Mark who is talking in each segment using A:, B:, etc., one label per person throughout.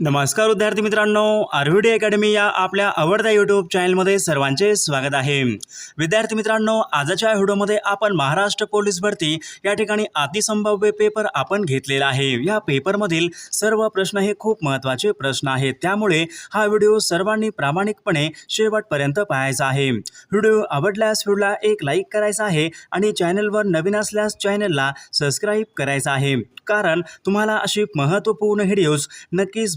A: नमस्कार विद्यार्थी मित्रांनो आरव्हीडी अकॅडमी या आपल्या आवडत्या यूट्यूब चॅनलमध्ये सर्वांचे स्वागत आहे. विद्यार्थी मित्रांनो आजच्या व्हिडिओमध्ये आपण महाराष्ट्र पोलीस भरती या ठिकाणी अतिसंभाव्य पेपर आपण घेतलेला आहे. या पेपरमधील सर्व प्रश्न हे खूप महत्त्वाचे प्रश्न आहेत. त्यामुळे हा व्हिडिओ सर्वांनी प्रामाणिकपणे शेवटपर्यंत पाहायचा आहे. व्हिडिओ आवडल्यास व्हिडिओला एक लाईक करायचा आहे आणि चॅनलवर नवीन असल्यास चॅनलला सबस्क्राईब करायचा आहे. कारण तुम्हाला अशी महत्त्वपूर्ण व्हिडिओज नक्कीच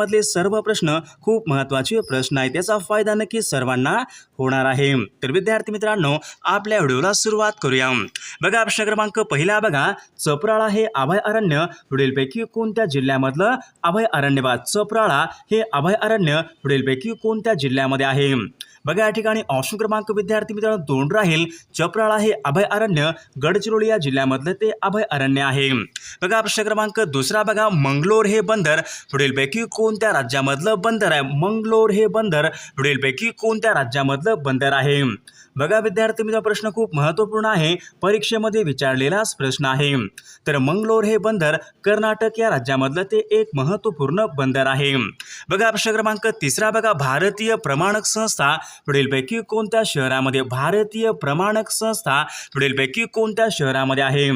A: यामधले सर्व प्रश्न खूप महत्त्वाचे प्रश्न आहेत. त्याचा फायदा नक्की सर्वांना होणार आहे. तर विद्यार्थी मित्रांनो आपल्या व्हिडिओला सुरुवात करूया. बघा प्रश्न क्रमांक पहिला बघा. चपराळा हे अभय अरण्य. पुढीलपैकी कोणत्या जिल्ह्यामधलं अभय अरण्य बा चपराळा हे अभय अरण्य. पुढीलपैकी कोणत्या जिल्ह्यामध्ये आहे? बघा या ठिकाणी ऑप्शन क्रमांक विद्यार्थी मित्रांनो दोन राहील. चपराळा हे अभय अरण्य गडचिरोली या जिल्ह्यामधलं ते अभय अरण्य आहे. बघा प्रश्न क्रमांक दुसरा बघा मंगलोर हे बंदर. पुढीलपैकी कोणत्या राज्यामधलं बंदर आहे? मंगलोर हे बंदर. पुढीलपैकी कोणत्या राज्यामधलं बंदर आहे? बघा विद्यार्थी मित्र प्रश्न खूप महत्त्वपूर्ण आहे. परीक्षेमध्ये विचारलेलाच प्रश्न आहे. तर मंगलोर हे बंदर कर्नाटक या राज्यामधलं ते एक महत्त्वपूर्ण बंदर आहे. बघा प्रश्न क्रमांक तिसरा बघा. भारतीय प्रमाणक संस्था पुढीलपैकी कोणत्या शहरामध्ये भारतीय प्रमाणक संस्था पुढीलपैकी कोणत्या शहरामध्ये आहे?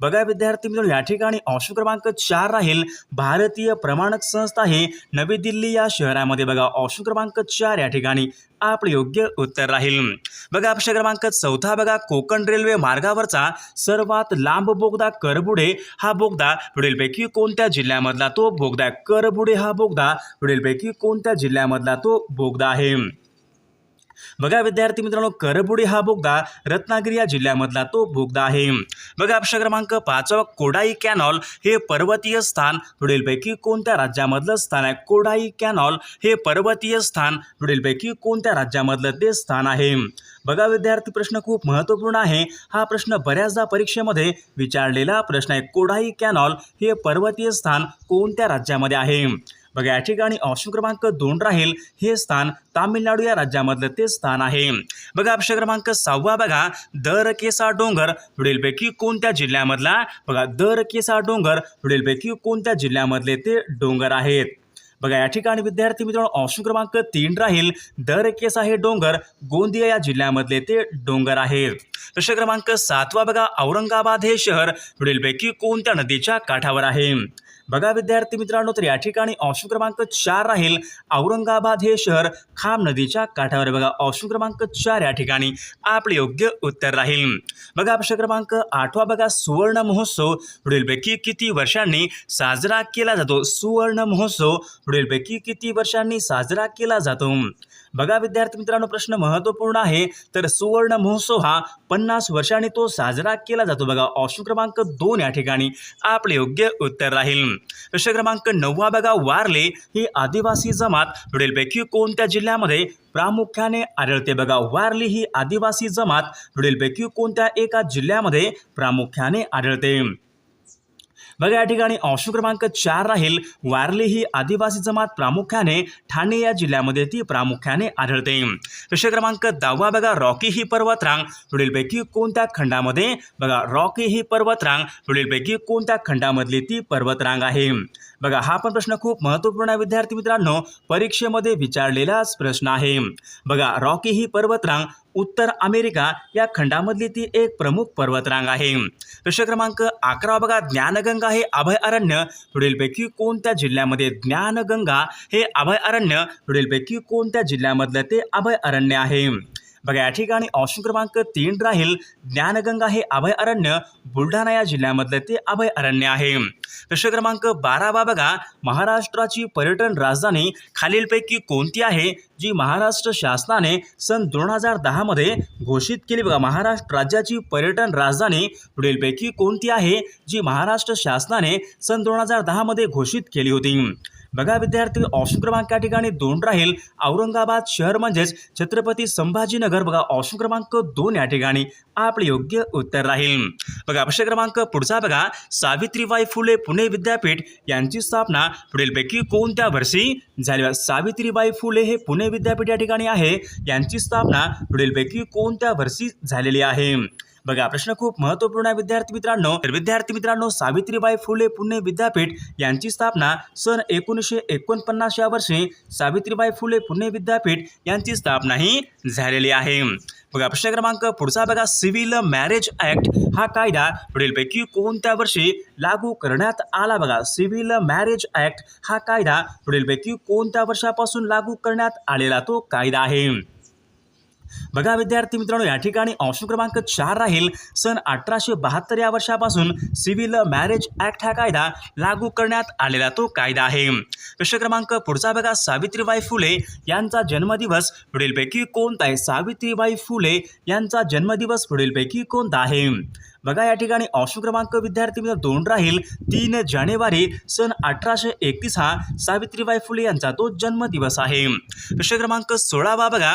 A: बघा विद्यार्थी मित्रांनो या ठिकाणी ऑप्शन क्रमांक चार राहील. भारतीय प्रमाणक संस्था हे नवी दिल्ली या शहरामध्ये बघा ऑप्शन क्रमांक चार या ठिकाणी आपलं योग्य उत्तर राहील. बघा प्रश्न क्रमांक चौथा बघा कोकण रेल्वे मार्गावरचा सर्वात लांब बोगदा करबुडे हा बोगदा पुढीलपैकी कोणत्या जिल्ह्यामधला तो बोगदा? करबुडे हा बोगदा पुढीलपैकी कोणत्या जिल्ह्यामधला तो बोगदा आहे? बघा विद्यार्थी मित्रांनो करबुडी हा बोगदा रत्नागिरी या जिल्ह्यामधला तो बोगदा आहे. बघा प्रश्न क्रमांक पाचवा कोडाई कॅनॉल हे पर्वतीय स्थान पुढीलपैकी कोणत्या राज्यामधलं स्थान आहे? कोडाई कॅनॉल हे पर्वतीय स्थान पुढीलपैकी कोणत्या राज्यामधलं ते स्थान आहे? बघा विद्यार्थी प्रश्न खूप महत्त्वपूर्ण आहे. हा प्रश्न बऱ्याचदा परीक्षेमध्ये विचारलेला प्रश्न आहे. कोडाई कॅनॉल हे पर्वतीय स्थान कोणत्या राज्यामध्ये आहे? बघा या ठिकाणी ऑप्शन क्रमांक दोन राहील. हे स्थान तामिळनाडू या राज्यामधलं ते स्थान आहे. बघा ऑप्शन क्रमांक सहावा बघा दर केसा डोंगर. पुढीलपैकी कोणत्या जिल्ह्यामधला? बघा दर केसा डोंगर. पुढीलपैकी कोणत्या जिल्ह्यामधले ते डोंगर आहेत? बघा या ठिकाणी विद्यार्थी मित्रांनो ऑप्शन क्रमांक तीन राहील. दर केसा हे डोंगर. गोंदिया या जिल्ह्यामधले ते डोंगर आहेत. प्रश्न क्रमांक सातवा बघा औरंगाबाद हे शहर. पुढीलपैकी कोणत्या नदीच्या काठावर आहे? बघा विद्यार्थी मित्रांनो तर या ठिकाणी ऑप्शन क्रमांक चार राहील औरंगाबाद हे शहर खाम नदीच्या काठावर. बघा ऑप्शन क्रमांक चार या ठिकाणी आपले योग्य उत्तर राहील. बघा प्रश्न क्रमांक आठवा बघा सुवर्ण महोत्सव पुढीलपैकी किती वर्षांनी साजरा केला जातो? सुवर्ण महोत्सव पुढीलपैकी किती वर्षांनी साजरा केला जातो? बघा विद्यार्थी मित्रांनो प्रश्न महत्त्वपूर्ण आहे. तर सुवर्ण महोत्सव हा पन्नास वर्षांनी तो साजरा केला जातो बघा. ऑप्शन क्रमांक दोन या ठिकाणी आपले योग्य उत्तर राहील. प्रश्न क्रमांक नववा बघा वारले ही आदिवासी जमात पुढीलपैकी कोणत्या जिल्ह्यामध्ये प्रामुख्याने आढळते बघा? वारली ही आदिवासी जमात पुढीलपैकी कोणत्या एका जिल्ह्यामध्ये प्रामुख्याने आढळते? बघा या ठिकाणी ऑप्शन क्रमांक चार राहील. वारली ही आदिवासी जमात प्रामुख्याने ठाणे या जिल्ह्यामध्ये ती प्रामुख्याने आढळते. प्रश्न क्रमांक दहावा बघा रॉकी ही पर्वतरांग. पुढीलपैकी कोणत्या खंडामध्ये? बघा रॉकी ही पर्वतरांग. पुढीलपैकी कोणत्या खंडामधली ती पर्वतरांग आहे? बघा हा पण प्रश्न खूप महत्त्वपूर्ण आहे विद्यार्थी मित्रांनो. परीक्षेमध्ये विचारलेलाच प्रश्न आहे. बघा रॉकी ही पर्वतरांग उत्तर अमेरिका या खंडामधली ती एक प्रमुख पर्वतरांग आहे. प्रश्न क्रमांक अकरा बघा ज्ञानगंगा हे अभयारण्य पुढीलपैकी कोणत्या जिल्ह्यामध्ये ज्ञानगंगा हे अभयारण्य पुढीलपैकी कोणत्या जिल्ह्यामधलं ते अभयारण्य आहे? बघा या ठिकाणी ऑप्शन क्रमांक तीन राहील. ज्ञानगंगा हे अभयारण्य बुलढाणा या जिल्ह्यामधलं ते अभयारण्य आहे. प्रश्न क्रमांक बारावा बघा महाराष्ट्राची पर्यटन राजधानी खालीलपैकी कोणती आहे? जी महाराष्ट्र शासनाने सन दोन हजार दहामध्ये घोषित केली. बघा महाराष्ट्र राज्याची पर्यटन राजधानी पुढीलपैकी कोणती आहे? जी महाराष्ट्र शासनाने सन दोन हजार दहामध्ये घोषित केली होती. बघा विद्यार्थी ऑप्शन क्रमांक या ठिकाणी दोन राहील. औरंगाबाद शहर म्हणजेच छत्रपती संभाजीनगर. बघा ऑप्शन क्रमांक दोन या ठिकाणी आपले योग्य उत्तर राहील. बघा प्रश्न क्रमांक पुढचा बघा. सावित्रीबाई फुले पुणे विद्यापीठ यांची स्थापना पुढीलपैकी कोणत्या वर्षी झाली? सावित्रीबाई फुले हे पुणे विद्यापीठ या ठिकाणी आहे. यांची स्थापना पुढीलपैकी कोणत्या वर्षी झालेली आहे? बघा प्रश्न खूप महत्त्वपूर्ण आहे विद्यार्थी मित्रांनो. तर विद्यार्थी मित्रांनो सावित्रीबाई फुले पुणे विद्यापीठ यांची स्थापना सन एकोणीसशे एकोणपन्नास या वर्षी सावित्रीबाई फुले पुणे विद्यापीठ यांची स्थापना ही झालेली आहे. बघा प्रश्न क्रमांक पुढचा बघा. सिव्हिल मॅरेज ऍक्ट हा कायदा पुढीलपैकी कोणत्या वर्षी लागू करण्यात आला? बघा सिव्हिल मॅरेज ऍक्ट हा कायदा पुढीलपैकी कोणत्या वर्षापासून लागू करण्यात आलेला तो कायदा आहे? बघा विद्यार्थी मित्रांनो या ठिकाणी ऑप्शन क्रमांक चार राहील. सन अठराशे बहात्तर या वर्षापासून सिव्हिल मॅरेज ऍक्ट हा कायदा लागू करण्यात आलेला तो कायदा आहे. प्रश्न क्रमांक पुढचा बघा सावित्रीबाई फुले यांचा जन्मदिवस पुढीलपैकी कोणता आहे? सावित्रीबाई फुले यांचा जन्मदिवस पुढीलपैकी कोणता आहे? बघा या ठिकाणी ऑप्शन क्रमांक विद्यार्थी मित्र दोन राहील. तीन जानेवारी सन अठराशे एकतीस हा सावित्रीबाई फुले यांचा तो जन्मदिवस आहे. प्रश्न क्रमांक सोळावा बघा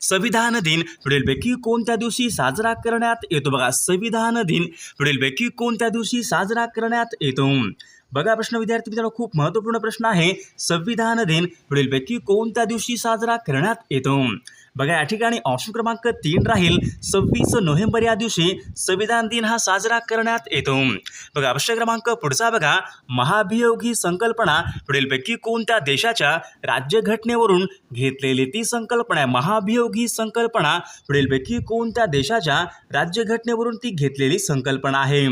A: संविधान दिन. पुढीलपैकी कोणत्या दिवशी साजरा करण्यात येतो? बघा संविधान दिन. पुढीलपैकी कोणत्या दिवशी साजरा करण्यात येतो? बघा प्रश्न विद्यार्थी मित्रांनो खूप महत्त्वपूर्ण प्रश्न आहे. संविधान दिन. पुढीलपैकी कोणत्या दिवशी साजरा करण्यात येतो? बघा या ठिकाणी ऑप्शन क्रमांक तीन राहील. सव्वीस नोव्हेंबर या दिवशी संविधान दिन हा साजरा करण्यात येतो. बघा प्रश्न क्रमांक पुढचा बघा. महाभियोग ही संकल्पना पुढीलपैकी कोणत्या देशाच्या राज्यघटनेवरून घेतलेली ती संकल्पना आहे? महाभियोग ही संकल्पना पुढीलपैकी कोणत्या देशाच्या राज्यघटनेवरून ती घेतलेली संकल्पना आहे?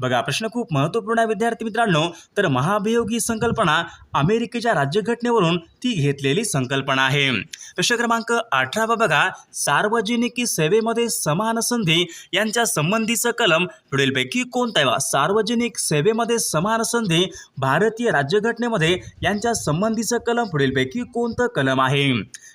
A: बघा प्रश्न खूप महत्त्वपूर्ण आहे विद्यार्थी मित्रांनो. तर महाभियोग ही संकल्पना अमेरिकेच्या राज्यघटनेवरून ती घेतलेली संकल्पना आहे. प्रश्न क्रमांक अठरावा बघा. सार्वजनिक सेवेमध्ये समान संधी यांच्या संबंधीचं कलम पुढीलपैकी कोणता आहे सार्वजनिक सेवेमध्ये समान संधी भारतीय राज्यघटनेमध्ये यांच्या संबंधीचं कलम पुढीलपैकी कोणतं कलम आहे?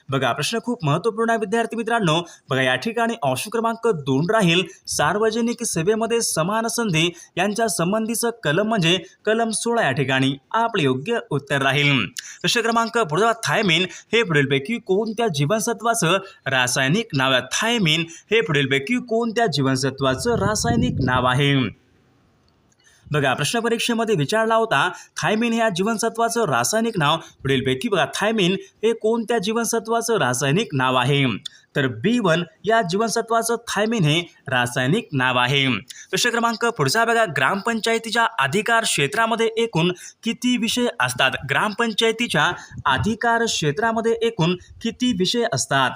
A: बघा प्रश्न खूप महत्त्वपूर्ण आहे विद्यार्थी मित्रांनो. बघा या ठिकाणी अंश क्रमांक दोन राहील. सार्वजनिक सेवेमध्ये समान संधी यांच्या संबंधीचं कलम म्हणजे कलम सोळा या ठिकाणी आपले योग्य उत्तर राहील. प्रश्न क्रमांक पुढचा थायमिन. हे पुढीलपैकी कोणत्या जीवनसत्वाचं रासायनिक नाव आहे? थायमिन. हे पुढीलपैकी कोणत्या जीवनसत्वाचं रासायनिक नाव आहे? बघा प्रश्न परीक्षेमध्ये विचारला होता थायमिन ह्या जीवनसत्वाचं रासायनिक नाव. पुढीलपैकी बघा थायमिन हे कोणत्या जीवनसत्वाचं रासायनिक नाव आहे? तर बी वन या जीवनसत्वाचं थायमिन हे रासायनिक नाव आहे. प्रश्न क्रमांक पुढचा बघा ग्रामपंचायतीच्या अधिकार क्षेत्रामध्ये एकूण किती विषय असतात? ग्रामपंचायतीच्या अधिकार क्षेत्रामध्ये एकूण किती विषय असतात?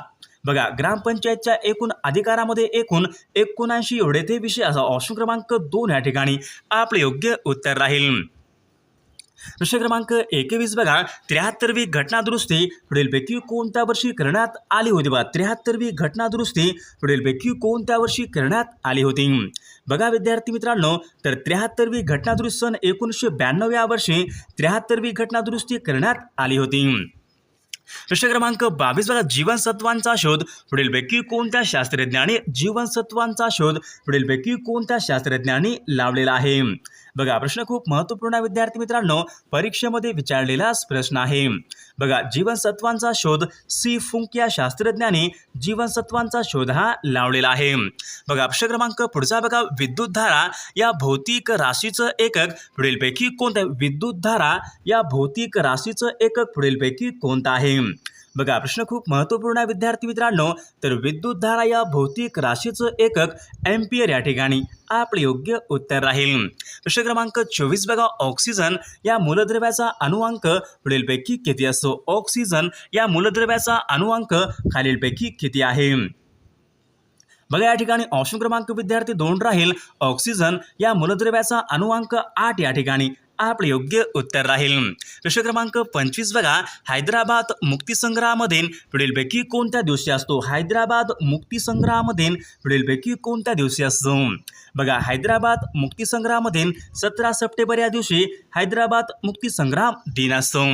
A: बघा ग्रामपंचायतच्या एकूण अधिकारामध्ये एकूण एकोणऐंशी एवढे ते विषय असा ऑप्शन क्रमांक दोन या ठिकाणी आपले योग्य उत्तर राहील. प्रश्न क्रमांक एकवीस बघा त्र्याहत्तरवी घटनादुरुस्ती पुढीलपैकी कोणत्या वर्षी करण्यात आली होती? बघा त्र्याहत्तरवी घटनादुरुस्ती पुढीलपैकी कोणत्या वर्षी करण्यात आली होती? बघा विद्यार्थी मित्रांनो तर त्र्याहत्तरवी घटनादुरुस्त सन एकोणीसशे ब्याण्णव या वर्षी त्र्याहत्तरवी घटनादुरुस्ती करण्यात आली होती. प्रश्न क्रमांक बावीस बघा. जीवनसत्वांचा शोध. पुढीलपैकी कोणत्या शास्त्रज्ञाने जीवनसत्वांचा शोध? पुढीलपैकी कोणत्या शास्त्रज्ञाने लावलेला आहे? बघा प्रश्न खूप महत्त्वपूर्ण आहे विद्यार्थी मित्रांनो. परीक्षेमध्ये विचारलेलाच प्रश्न आहे. बघा जीवनसत्वांचा शोध सी. फुंक या शास्त्रज्ञाने जीवनसत्वांचा शोध हा लावलेला आहे. बघा प्रश्न क्रमांक पुढचा बघा विद्युतधारा या भौतिक राशीचं एकक पुढीलपैकी कोणतं आहे? विद्युतधारा या भौतिक राशीचं एकक पुढीलपैकी कोणतं आहे? बघा प्रश्न खूप महत्त्वपूर्ण आहे विद्यार्थी मित्रांनो. तर विद्युतधारा या भौतिक राशीचं एकक एम्पियर या ठिकाणी. आपले योग्य उत्तर राहील. प्रश्न क्रमांक चोवीस बघा ऑक्सिजन या मूलद्रव्याचा अनुअंक पुढीलपैकी किती असतो? ऑक्सिजन या मूलद्रव्याचा अनुअंक खालीलपैकी किती आहे? बघा या ठिकाणी ऑप्शन क्रमांक विद्यार्थी दोन राहील. ऑक्सिजन या मूलद्रव्याचा अनुअंक आठ या ठिकाणी. आपले योग्य उत्तर राहील. प्रश्न क्रमांक पंचवीस बघा. हैदराबाद मुक्तीसंग्रहामधील पुढीलपैकी कोणत्या दिवशी असतो? हैदराबाद मुक्तीसंग्रहामधील पुढीलपैकी कोणत्या दिवशी असतो? बघा हैदराबाद मुक्तीसंग्रहामधील सतरा सप्टेंबर या दिवशी हैदराबाद मुक्तीसंग्राम दिन असतो.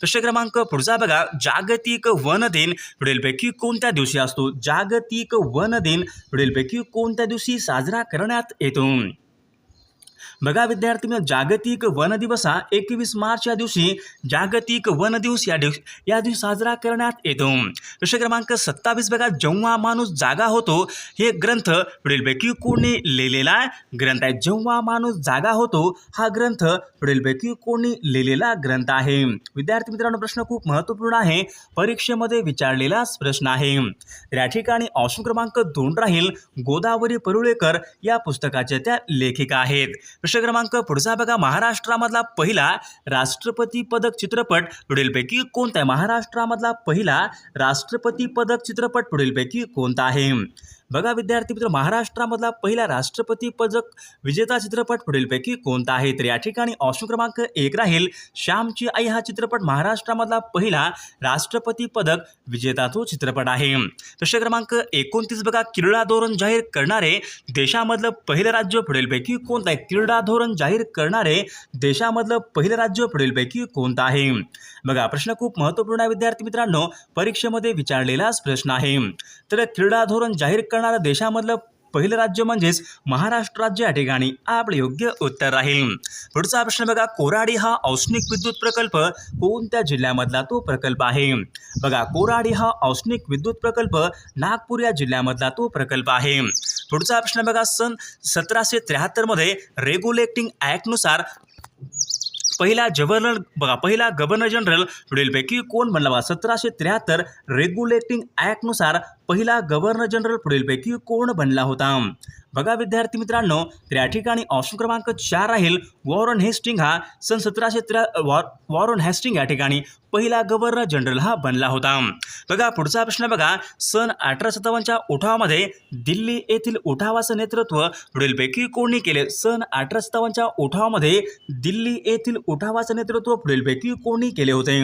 A: प्रश्न क्रमांक पुढचा बघा. जागतिक वन दिन पुढीलपैकी कोणत्या दिवशी असतो? जागतिक वन दिन पुढीलपैकी कोणत्या दिवशी साजरा करण्यात येतो? बघा विद्यार्थी मित्र जागतिक वन दिवस हा एकवीस मार्च या दिवशी जागतिक वन दिवस या दिवशी या दिवशी साजरा करण्यात येतो. प्रश्न क्रमांक सत्तावीस बघा जेव्हा माणूस जागा होतो हे ग्रंथ पुढीलपैकी कोणी लिहिलेला ग्रंथ आहे जेव्हा माणूस जागा होतो हा ग्रंथ पुढीलपैकी कोणी लिहिलेला ग्रंथ आहे. विद्यार्थी मित्रांनो प्रश्न खूप महत्त्वपूर्ण आहे. परीक्षेमध्ये विचारलेलाच प्रश्न आहे. तर या ठिकाणी ऑप्शन क्रमांक दोन राहील गोदावरी परुळेकर या पुस्तकाच्या त्या लेखिका आहेत. प्रश्न क्रमांक पुढचा बघा. महाराष्ट्रामधला पहिला राष्ट्रपती पदक चित्रपट पुढीलपैकी कोणता आहे? महाराष्ट्रामधला पहिला राष्ट्रपती पदक चित्रपट पुढीलपैकी कोणता आहे? बघा विद्यार्थी मित्र महाराष्ट्रामधला पहिला राष्ट्रपती पदक विजेता चित्रपट पुढीलपैकी कोणता आहे? तर या ठिकाणी ऑप्शन क्रमांक एक राहील. श्यामची आई हा चित्रपट महाराष्ट्रामधला पहिला राष्ट्रपती पदक विजेता तो चित्रपट आहे. प्रश्न क्रमांक एकोणतीस बघा. क्रीडा धोरण जाहीर करणारे देशामधलं पहिलं राज्य पुढीलपैकी कोणतं आहे? क्रीडा धोरण जाहीर करणारे देशामधलं पहिलं राज्य पुढीलपैकी कोणतं आहे? बघा प्रश्न खूप महत्त्वपूर्ण आहे विद्यार्थी मित्रांनो. परीक्षेमध्ये विचारलेलाच प्रश्न आहे. तर क्रीडा धोरण जाहीर करणाऱ्या देशामधलं पहिलं राज्य म्हणजेच महाराष्ट्र राज्य या ठिकाणी आपलं योग्य उत्तर राहील. पुढचा प्रश्न बघा कोराडी हा औष्णिक विद्युत प्रकल्प कोणत्या जिल्ह्यामधला तो प्रकल्प आहे? बघा कोराडी हा औष्णिक विद्युत प्रकल्प नागपूर या जिल्ह्यामधला तो प्रकल्प आहे. पुढचा प्रश्न बघा सन सतराशे त्र्याहत्तरमध्ये रेग्युलेटिंग ॲक्टनुसार पहिला जव्हर्नर बघा पहिला गव्हर्नर जनरल पुढीलपैकी कोण बनला बघा सतराशे त्र्याहत्तर रेग्युलेटिंग ॲक्टनुसार पहिला गव्हर्नर जनरल पुढीलपैकी कोण बनला होता? बघा विद्यार्थी मित्रांनो तर या ठिकाणी ऑप्शन क्रमांक चार राहील. वॉरन हेस्टिंग हा सन सतराशे त्र्या वॉर वॉरन हेस्टिंग या ठिकाणी पहिला गव्हर्नर जनरल हा बनला होता. बघा पुढचा प्रश्न बघा. सन अठरा सत्तावन्नच्या उठावामध्ये दिल्ली येथील उठावाचं नेतृत्व पुढीलपैकी कोणी केले? सन अठरा सत्तावन्नच्या उठावामध्ये दिल्ली येथील उठावाचं नेतृत्व पुढीलपैकी कोणी केले होते?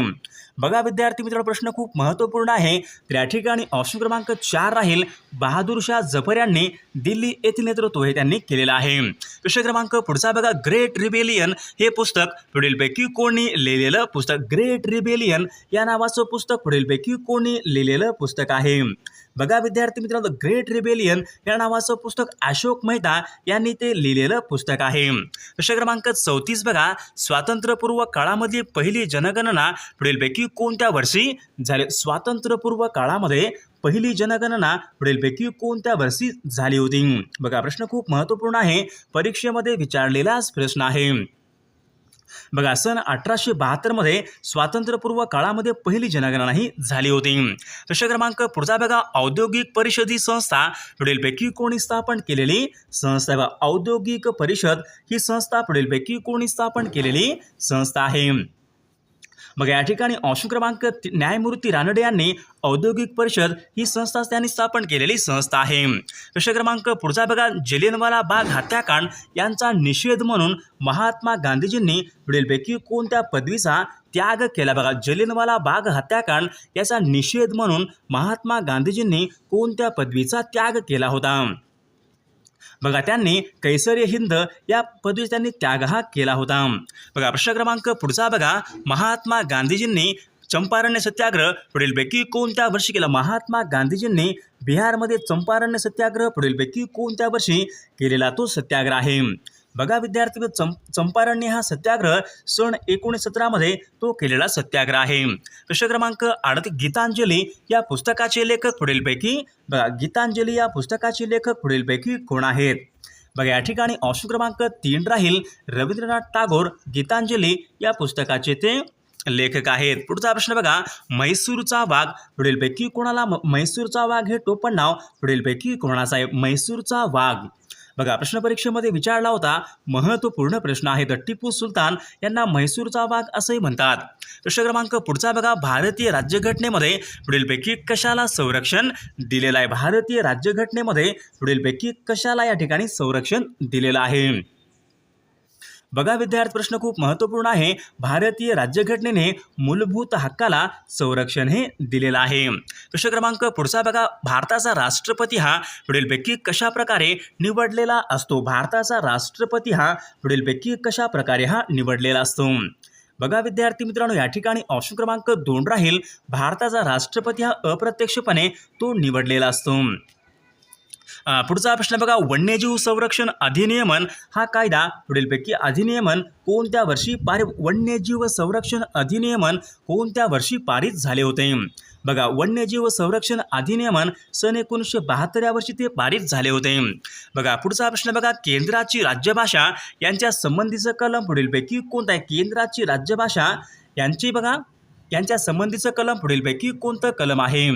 A: बघा विद्यार्थी मित्रांनो प्रश्न खूप महत्त्वपूर्ण आहे. तर या ठिकाणी ऑप्शन क्रमांक चार राहील. बहादूरशाह जफर यांनी दिल्ली येथील नेतृत्व हे त्यांनी केलेलं आहे. प्रश्न क्रमांक पुढचा बघा ग्रेट रिबेलियन हे पुस्तक पुढीलपैकी कोणी लिहिलेलं पुस्तक? ग्रेट रिबेलियन या नावाचं पुस्तक पुढीलपैकी कोणी लिहिलेलं पुस्तक आहे. बघा विद्यार्थी मित्रांनो ग्रेट रिबेलियन या नावाचं पुस्तक अशोक मेहता यांनी ते लिहिलेलं पुस्तक आहे. प्रश्न क्रमांक चौतीस बघा. स्वातंत्र्यपूर्व काळामधली पहिली जनगणना पुढीलपैकी कोणत्या वर्षी झाले? स्वातंत्र्यपूर्व काळामध्ये पहिली जनगणना पुढीलपैकी कोणत्या वर्षी झाली होती? बघा प्रश्न खूप महत्त्वपूर्ण आहे. परीक्षेमध्ये विचारलेलाच प्रश्न आहे. बघा सन अठराशे बहात्तरमध्ये स्वातंत्र्यपूर्व काळामध्ये पहिली जनगणना ही झाली होती. प्रश्न क्रमांक पुढचा बघा औद्योगिक परिषद ही संस्था पुढीलपैकी कोणी स्थापन केलेली? संस्था बघा औद्योगिक परिषद ही संस्था पुढीलपैकी कोणी स्थापन केलेली? संस्था आहे. मग या ठिकाणी अंशू क्रमांक न्यायमूर्ती रानडे यांनी औद्योगिक परिषद ही संस्था त्यांनी स्थापन केलेली संस्था आहे. प्रश्न क्रमांक पुढचा बघा. जलियनवाला बाग हत्याकांड यांचा निषेध म्हणून महात्मा गांधीजींनी पुढीलपैकी कोणत्या पदवीचा त्याग केला? बघा जलियनवाला बाग हत्याकांड याचा निषेध म्हणून महात्मा गांधीजींनी कोणत्या पदवीचा त्याग केला होता? बघा त्यांनी कैसर्य हिंद या पदवी त्यांनी त्याग हा केला होता. बघा प्रश्न क्रमांक पुढचा बघा. महात्मा गांधीजींनी चंपारण्य सत्याग्रह पुढीलपैकी कोणत्या वर्षी केला? महात्मा गांधीजींनी बिहारमध्ये चंपारण्य सत्याग्रह पुढीलपैकी कोणत्या वर्षी केलेला तो सत्याग्रह आहे? बघा विद्यार्थी चंप चंपारण्य हा सत्याग्रह सन एकोणीस सतरामध्ये तो केलेला सत्याग्रह आहे. प्रश्न क्रमांक? आठ गीतांजली या पुस्तकाचे लेखक पुढीलपैकी बघा गीतांजली या पुस्तकाचे लेखक पुढीलपैकी कोण आहेत? बघा या ठिकाणी ऑप्शन क्रमांक तीन राहील रवींद्रनाथ टागोर गीतांजली या पुस्तकाचे ते लेखक आहेत. पुढचा प्रश्न बघा म्हैसूरचा वाघ पुढीलपैकी कोणाला म- म्हैसूरचा वाघ हे टोपण नाव? पुढीलपैकी कोणाचा आहे? म्हैसूरचा वाघ. बघा प्रश्न परीक्षेमध्ये विचारला होता महत्त्वपूर्ण प्रश्न आहे द टिपू सुलतान यांना म्हैसूरचा वाघ असंही म्हणतात. प्रश्न क्रमांक पुढचा बघा भारतीय राज्यघटनेमध्ये पुढीलपैकी कशाला संरक्षण दिलेलं आहे? भारतीय राज्यघटनेमध्ये पुढीलपैकी कशाला या ठिकाणी संरक्षण दिलेलं आहे? बघा विद्यार्थी प्रश्न खूप महत्त्वपूर्ण आहे. भारतीय राज्यघटनेने मूलभूत हक्काला संरक्षण हे दिलेलं आहे. प्रश्न क्रमांक पुढचा बघा. भारताचा राष्ट्रपती हा पुढीलपैकी कशा प्रकारे निवडलेला असतो? भारताचा राष्ट्रपती हा पुढीलपैकी कशा प्रकारे हा निवडलेला असतो? बघा विद्यार्थी मित्रांनो या ठिकाणी ऑप्शन क्रमांक दोन राहील. भारताचा राष्ट्रपती हा अप्रत्यक्षपणे तो निवडलेला असतो. पुढचा प्रश्न बघा वन्यजीव संरक्षण अधिनियमन हा कायदा पुढीलपैकी अधिनियमन कोणत्या वर्षी पारित वन्यजीव संरक्षण अधिनियमन कोणत्या वर्षी पारित झाले होते? बघा वन्यजीव संरक्षण अधिनियमन सन एकोणीसशे बहात्तर या वर्षी ते पारित झाले होते. बघा पुढचा प्रश्न बघा केंद्राची राज्यभाषा यांच्या संबंधीचं कलम पुढीलपैकी कोणतं आहे? केंद्राची राज्यभाषा यांची बघा यांच्या संबंधीचं कलम पुढीलपैकी कोणतं कलम आहे?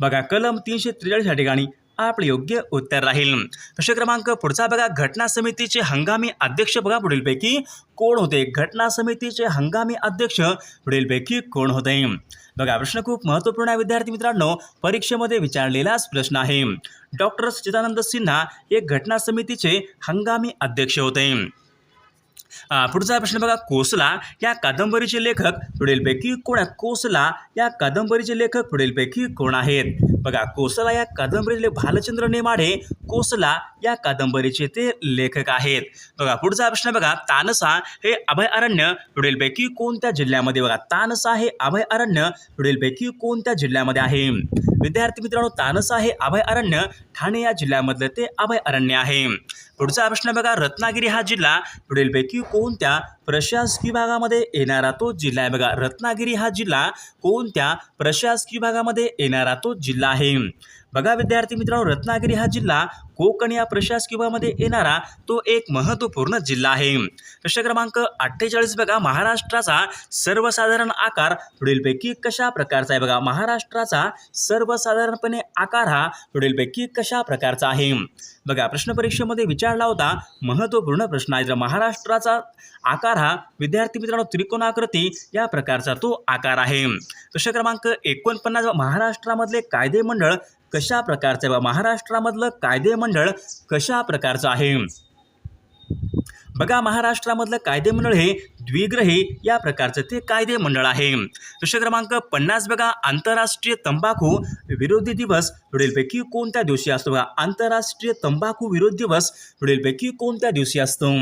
A: बघा कलम तीनशे त्रेचाळीस या ठिकाणी आपलं योग्य उत्तर राहील. प्रश्न क्रमांक पुढचा बघा. घटना समितीचे हंगामी अध्यक्ष बघा पुढीलपैकी कोण होते? घटना समितीचे हंगामी अध्यक्ष पुढीलपैकी कोण होते? बघा प्रश्न खूप महत्त्वपूर्ण आहे विद्यार्थी मित्रांनो. परीक्षेमध्ये विचारलेलाच प्रश्न आहे. डॉक्टर सच्चिदानंद सिन्हा हे घटना समितीचे हंगामी अध्यक्ष होते. पुढचा प्रश्न बघा कोसला या कादंबरीचे लेखक पुढीलपैकी कोण आहे कोसला या कादंबरीचे लेखक पुढीलपैकी कोण आहेत? बघा कोसला या कादंबरीचे भालचंद्र नेमाडे कोसला या कादंबरीचे ते लेखक आहेत. बघा पुढचा प्रश्न बघा तानसा हे अभयारण्य पुढीलपैकी कोणत्या जिल्ह्यामध्ये? बघा तानसा हे अभयारण्य पुढीलपैकी कोणत्या जिल्ह्यामध्ये आहे? विद्यार्थी मित्रांनो तानसा हे अभयारण्य ठाणे या जिल्ह्यामधलं ते अभयारण्य आहे. पुढचा प्रश्न बघा रत्नागिरी हा जिल्हा पुढीलपैकी कोणत्या प्रशासकीय भागामध्ये येणारा तो जिल्हा आहे. बघा रत्नागिरी हा जिल्हा कोणत्या प्रशासकीय भागामध्ये येणारा तो जिल्हा आहे? बघा विद्यार्थी मित्रांनो रत्नागिरी हा जिल्हा कोकण या प्रशासकीय भागामध्ये येणारा तो एक महत्त्वपूर्ण जिल्हा आहे. प्रश्न क्रमांक अठ्ठेचाळीस बघा महाराष्ट्राचा सर्वसाधारण आकार पुढीलपैकी कशा प्रकारचा आहे? बघा महाराष्ट्राचा सर्वसाधारणपणे आकार हा पुढीलपैकी कशा प्रकारचा आहे? बघा प्रश्नपरीक्षेमध्ये विचारला होता महत्त्वपूर्ण प्रश्न आहे. तर महाराष्ट्राचा आकार हा विद्यार्थी मित्रांनो त्रिकोणाकृती या प्रकारचा तो आकार आहे. प्रश्न क्रमांक एकोणपन्नास महाराष्ट्रामधले कायदे मंडळ कशा प्रकारचं आहे? महाराष्ट्रामधलं कायदे मंडळ कशा प्रकारचं आहे? बघा महाराष्ट्रामधलं कायदेमंडळ हे द्विग्रही या प्रकारचं ते कायदे मंडळ आहे. प्रश्न क्रमांक पन्नास बघा आंतरराष्ट्रीय तंबाखू विरोधी दिवस. पुढीलपैकी कोणत्या दिवशी असतो बघा आंतरराष्ट्रीय तंबाखू विरोधी दिवस? पुढीलपैकी कोणत्या दिवशी असतो?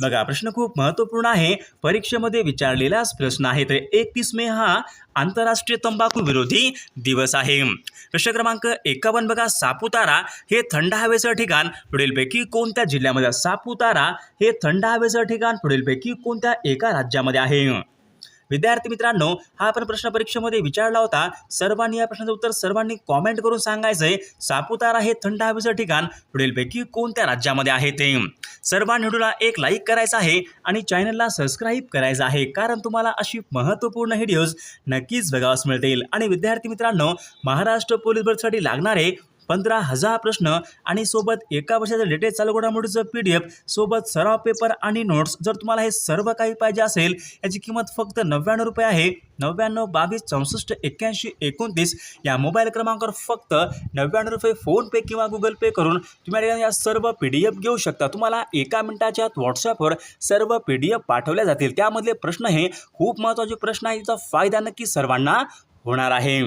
A: बघा प्रश्न खूप महत्त्वपूर्ण आहे. परीक्षेमध्ये विचारलेलाच प्रश्न आहे. तर एकतीस मे हा आंतरराष्ट्रीय तंबाखू विरोधी दिवस आहे. प्रश्न क्रमांक एकावन्न बघा सापुतारा हे थंड हवेचं ठिकाण. पुढीलपैकी कोणत्या जिल्ह्यामध्ये सापुतारा हे थंड हवेचं ठिकाण? पुढीलपैकी कोणत्या एका राज्यामध्ये आहे? विद्यार्थी मित्रांनो हा आपण प्रश्न परीक्षेमध्ये विचारला होता. सर्वांनी या प्रश्नाचं उत्तर सर्वांनी कॉमेंट करून सांगायचं आहे सापुतारा हे थंड हवेचं ठिकाण. पुढीलपैकी कोणत्या राज्यामध्ये आहे ते? सर्वांनी व्हिडिओला एक लाईक करायचा आहे आणि चॅनलला सबस्क्राईब करायचं आहे. कारण तुम्हाला अशी महत्त्वपूर्ण व्हिडिओज नक्कीच बघावास मिळतील. आणि विद्यार्थी मित्रांनो महाराष्ट्र पोलीस भरतीसाठी लागणारे पंधरा हजार प्रश्न आणि सोबत एका वर्षाचं लेटेस्ट चालू घडामोडीचं पी डी एफ सोबत सराव पेपर आणि नोट्स. जर तुम्हाला हे सर्व काही पाहिजे असेल याची किंमत फक्त नव्याण्णव रुपये आहे. नव्याण्णव बावीस चौसष्ट एक्क्याऐंशी एकोणतीस या मोबाईल क्रमांकावर फक्त नव्याण्णव रुपये फोनपे किंवा गुगल पे करून तुम्ही या सर्व पी डी एफ घेऊ शकता. तुम्हाला एका मिनिटाच्या आत व्हॉट्सअपवर सर्व पी डी एफ पाठवल्या जातील. त्यामधले प्रश्न हे खूप महत्त्वाचे प्रश्न आहे याचा फायदा नक्की सर्वांना होणार आहे.